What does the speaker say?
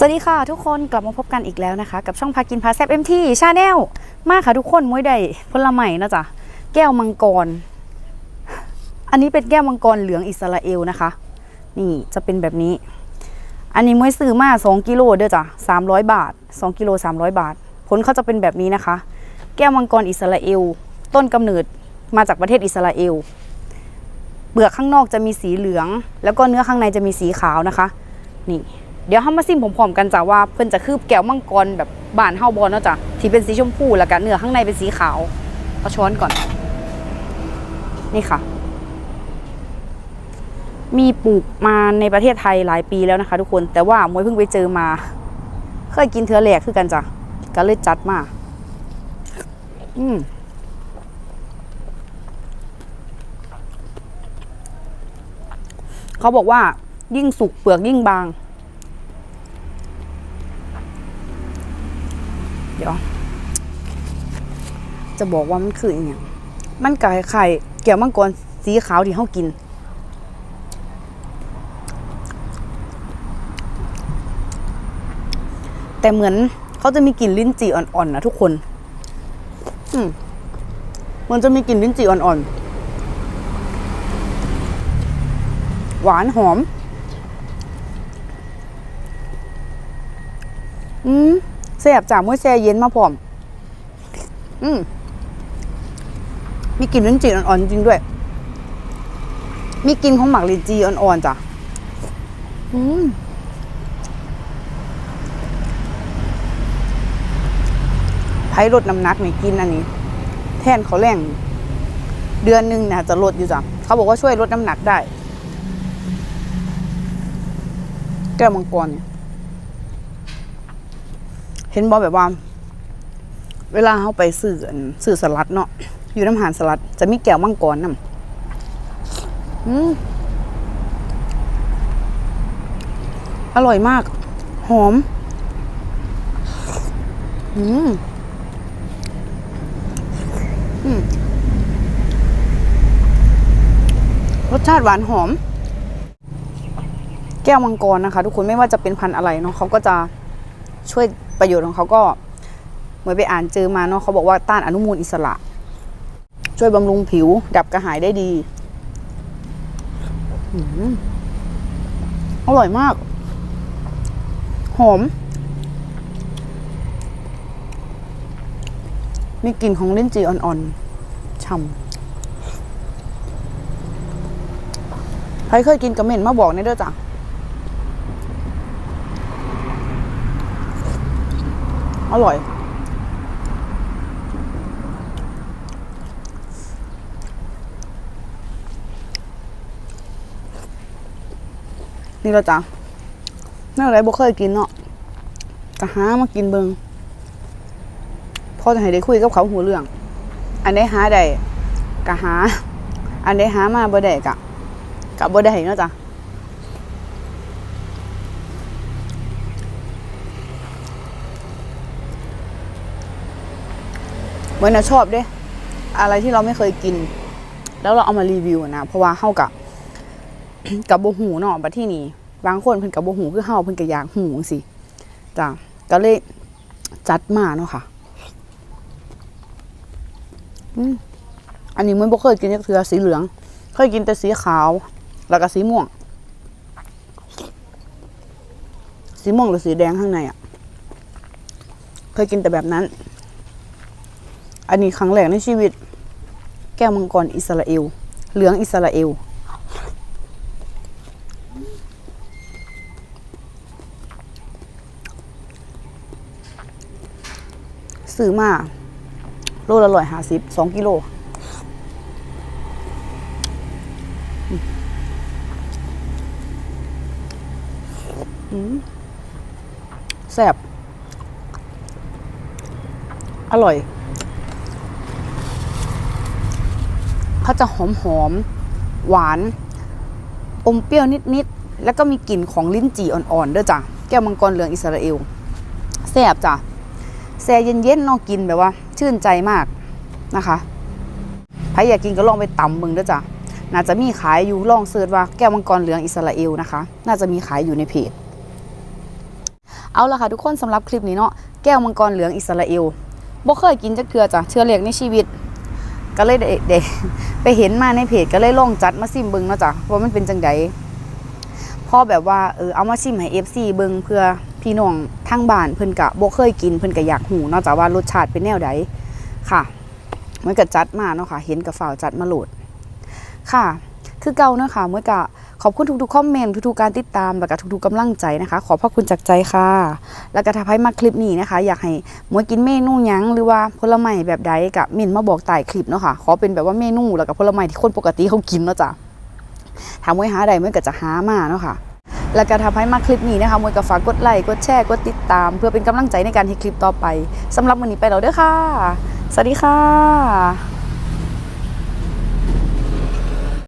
สวัสดีค่ะทุกคนกลับมาพบกันอีกแล้วนะคะ กับช่องพากินพาแซบเอ็มทีชาแนลมาค่ะทุกคนมวยใดผลไม้นะจ๊ะแก้วมังกร อันนี้เป็นแก้วมังกรเหลืองอิสราเอลนะคะ นี่จะเป็นแบบนี้ อันนี้มวยซื้อมา2กิโลเด้อจ้ะ300 บาท 2กิโล300 บาท ผลเขาจะเป็นแบบนี้นะคะ แก้วมังกรอิสราเอล ต้นกำเนิดมาจากประเทศอิสราเอลเปลือกข้างนอกจะมีสีเหลือง แล้วก็เนื้อข้างในจะมีสีขาวนะคะ นี่ เดี๋ยวเฮามาซิมพร้อมกันจ้ะว่าเพิ่นจะคืบแก้วมังกรแบบบานเฮาบ่เนาะจ้ะที่เป็นสีชมพูแล้วก็เนื้อข้างในเป็นสีขาวเอาช้อนก่อน นี่ค่ะ มีปลูกมาในประเทศไทยหลายปีแล้วนะคะ ทุกคนแต่ว่ามวยเพิ่งไปเจอมา เคยกินเทือแหลกคือกันจ้ะก็เลยจัดมา อืมเขาบอกว่ายิ่งสุกเปลือกยิ่งบาง เดี๋ยว จะบอกว่ามันคืออีหยังมันกายไข่แก้วมังกรสีขาวที่เขากิน แต่เหมือนเขาจะมีกลิ่นลิ้นจี่อ่อนๆนะทุกคนอืมมันจะมีกลิ่นลิ้นจี่อ่อนๆ หวานหอม อืมแซ่บจากมวยแซ่เย็นมาพร้อม อืม มีกลิ่นลิ้นจี่อ่อนๆจริงด้วย มีกลิ่นของหมักลิ้นจี่อ่อนๆจ้ะอืมไผ่ลดน้ำหนักนี่กินอันนี้ แทนเขาแรงเดือนหนึ่งเนี่ยจะลดอยู่จ้ะเขาบอกว่าช่วยลดน้ำหนักได้ แก้วมังกรเนี่ยเห็นบอแบบว่า เวลาเขาไปสื่อสื่อสลัดเนาะ อยู่น้ำหานสลัด จะมีแก้วมังกรนํอืมอร่อยมาก หอม อืม อืม รสชาติหวานหอม แก้วมังกรนะคะ ทุกคนไม่ว่าจะเป็นพันธุ์อะไรเนาะเขาก็จะช่วยประโยชน์ของเขาก็ เหมือนไปอ่านเจอมาเนาะเขาบอกว่าต้านอนุมูลอิสระ ช่วยบำรุงผิว ดับกระหายได้ดีอร่อยมาก หอม มีกลิ่นของลิ้นจี่อ่อนๆฉ่ำ ใครเคยกินกระเหม็นมาบอกในเด้อจ้ะอร่อย นี่เราจ้ะนั่นอะไรบ่เคยกินเนาะก็หามากินเบิงพอจะให้ได้คุยกับเขาหูเรื่อง อันได้หาได้ก็หา อันได้หามาบ่ได้กะกะบ่ได้เนาะจ้ะเมือนะชอบเด้ อะไรที่เราไม่เคยกิน แล้วเราเอามารีวิวนะ เพราะว่าเฮากับ กับโบหูเนาะบัดที่นี่บางคนเพิ่นกับโบหูคือเฮาเพิ่นก็อยากหูสิจ้ะก็เลยจัดมาเนาะค่ะอันนี้มันบ่เคยกินจักเทือสีเหลือง เคยกินแต่สีขาว แล้วก็สีม่วง สีม่วงหรือสีแดงข้างในอะ เคยกินแต่แบบนั้น อันนี้ครั้งแรกในชีวิต แก้วมังกรอิสราเอล เหลืองอิสราเอล ซื้อมาโลละร้อยห้าสิบสองกิโลแซ่บอร่อย เขาจะหอมหอม หวาน อมเปรี้ยวนิด ๆ แล้วก็มีกลิ่นของลิ้นจี่อ่อน ๆ ด้วยจ้ะ แก้วมังกรเหลืองอิสราเอล แซ่บจ้ะ แซ่เย็นๆเนอกินแบบว่า ชื่นใจมากนะคะใครอยากกินก็ลองไปตำมึงด้วยจ้ะน่าจะมีขายอยู่ลองเสิร์ชว่าแก้วมังกรเหลืองอิสราเอลนะคะ น่าจะมีขายอยู่ในเพจเอาละค่ะทุกคนสำหรับคลิปนี้เนาะแก้วมังกรเหลืองอิสราเอลบ่เคยกินจักเทือจ้ะเชื่อเรียกในชีวิต ก็เลยได้ได้ไปเห็นมาในเพจก็เลยลองจัดมาซิมเบิงเนาะจ้ะว่ามันเป็นจังไดพอแบบว่าเออเอามาชิมให้ FC เบิงเพื่อ พี่น้องทางบ้านเพิ่นกะบ่เคยกินเพิ่นก็อยากหูเนาะจ้ะว่ารสชาติเป็นแนวใดค่ะมันก็จัดมาเนาะค่ะเห็นกับฝ่าวจัดมาโหลดค่ะ คือเก่าเนาะค่ะเมื่อกะขอบคุณทุกๆคอมเมนต์ทุกๆการติดตามแล้วก็ทุกๆกำลังใจนะคะ ขอพระคุณจากใจค่ะ แล้วก็ถ้าใครมาคลิปนี้นะคะ อยากให้หมวยกินเมนูยังหรือว่าผลไม้แบบใดกับมินมาบอกใต้คลิปเนาะค่ะขอเป็นแบบว่าเมนูแล้วก็ผลไม้ที่คนปกติเขากินเนาะจ้ะถามมวยหาใดมวยก็จะหามาเนาะค่ะ แล้วก็ทำให้มาคลิปนี้นะคะมวยก็ฝากกดไลค์กดแชร์กดติดตาม เพื่อเป็นกำลังใจในการทำคลิปต่อไปสำหรับวันนี้ไปแล้วเด้อค่ะ สวัสดีค่ะ